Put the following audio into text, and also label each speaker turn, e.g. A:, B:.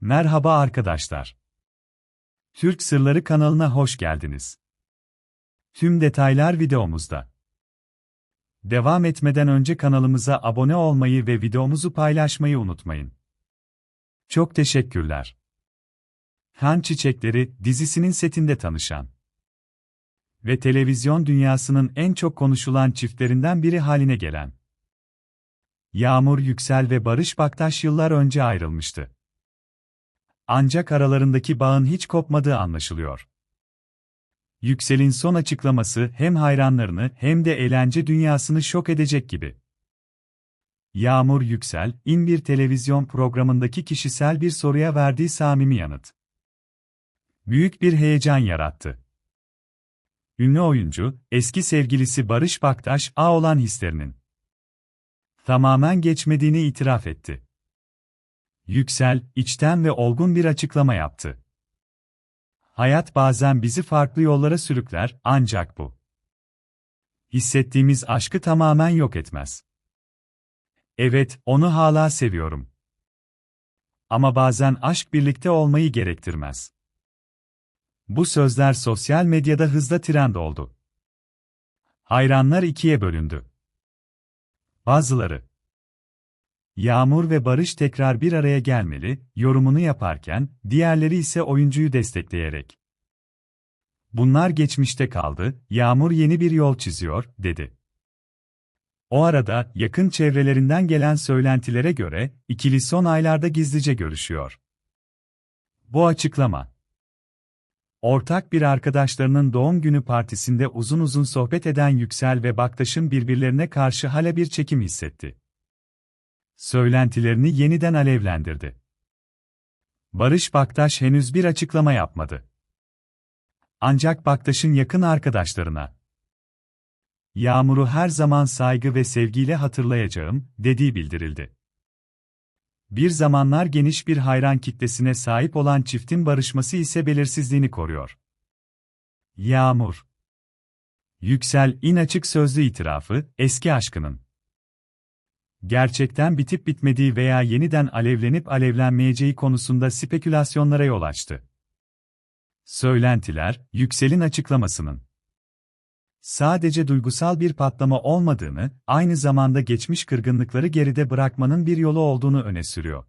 A: Merhaba arkadaşlar. Türk Sırları kanalına hoş geldiniz. Tüm detaylar videomuzda. Devam etmeden önce kanalımıza abone olmayı ve videomuzu paylaşmayı unutmayın. Çok teşekkürler. Han Çiçekleri dizisinin setinde tanışan ve televizyon dünyasının en çok konuşulan çiftlerinden biri haline gelen Yağmur Yüksel ve Barış Baktaş yıllar önce ayrılmıştı. Ancak aralarındaki bağın hiç kopmadığı anlaşılıyor. Yüksel'in son açıklaması hem hayranlarını hem de eğlence dünyasını şok edecek gibi. Yağmur Yüksel, in bir televizyon programındaki kişisel bir soruya verdiği samimi yanıt. Büyük bir heyecan yarattı. Ünlü oyuncu, eski sevgilisi Barış Baktaş, A olan hislerinin tamamen geçmediğini itiraf etti. Yüksel, içten ve olgun bir açıklama yaptı. Hayat bazen bizi farklı yollara sürükler, ancak bu hissettiğimiz aşkı tamamen yok etmez. Evet, onu hala seviyorum. Ama bazen aşk birlikte olmayı gerektirmez. Bu sözler sosyal medyada hızla trend oldu. Hayranlar ikiye bölündü. Bazıları Yağmur ve Barış tekrar bir araya gelmeli, yorumunu yaparken, diğerleri ise oyuncuyu destekleyerek. Bunlar geçmişte kaldı, Yağmur yeni bir yol çiziyor, dedi. O arada, yakın çevrelerinden gelen söylentilere göre, ikili son aylarda gizlice görüşüyor. Bu açıklama, Ortak bir arkadaşlarının doğum günü partisinde uzun uzun sohbet eden Yüksel ve Baktaş'ın birbirlerine karşı hala bir çekim hissetti söylentilerini yeniden alevlendirdi. Barış Baktaş henüz bir açıklama yapmadı. Ancak Baktaş'ın yakın arkadaşlarına Yağmur'u her zaman saygı ve sevgiyle hatırlayacağım, dediği bildirildi. Bir zamanlar geniş bir hayran kitlesine sahip olan çiftin barışması ise belirsizliğini koruyor. Yağmur Yüksel in açık sözlü itirafı, eski aşkının gerçekten bitip bitmediği veya yeniden alevlenip alevlenmeyeceği konusunda spekülasyonlara yol açtı. Söylentiler, Yüksel'in açıklamasının sadece duygusal bir patlama olmadığını, aynı zamanda geçmiş kırgınlıkları geride bırakmanın bir yolu olduğunu öne sürüyor.